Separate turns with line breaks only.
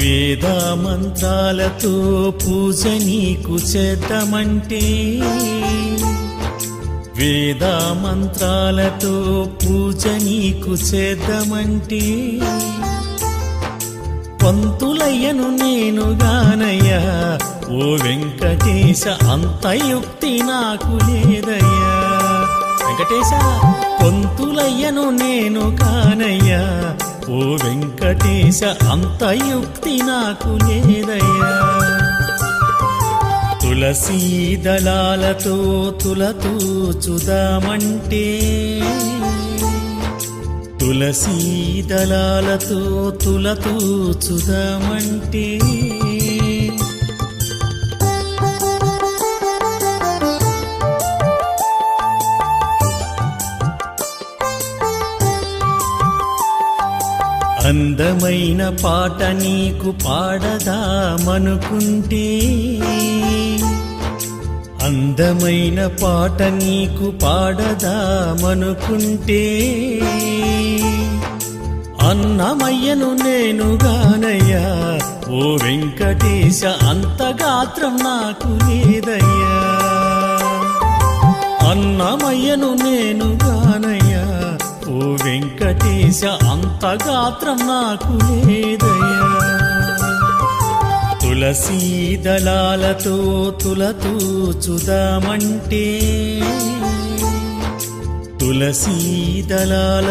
వేద మంత్రాలతో పూజ నీకు చేద్దామంటే. వేద మంత్రాలతో పూజ నీకు చేద్దామంటే. పంతులయ్యను నేను గానయ్యా ఓ వెంకటేశ అంత యుక్తి నాకు లేదయ్యా. వెంకటేశ! పొంతులయ్యను నేను కానయ్యా ఓ వెంకటేశ అంత యుక్తి నాకు లేదయ్యా. తులసీ దళాలతో తులతూ చుదామంటే తులసీ దళాలతో తులతూ చుదామంటే అందమైన పాట నీకు పాడదామనుకుంటే అందమైన పాట నీకు పాడదామనుకుంటే అన్నమయ్యను నేను గానయ్యా ఓ వెంకటేశ అంత గాత్రం నాకు లేదయ్యా. అన్నమయ్యను నేను దిశ అంత గాత్రం నాకు లేదయ్యా. తులసీ దళాలతో తులతూ చుదామంటే తులసీ దళాల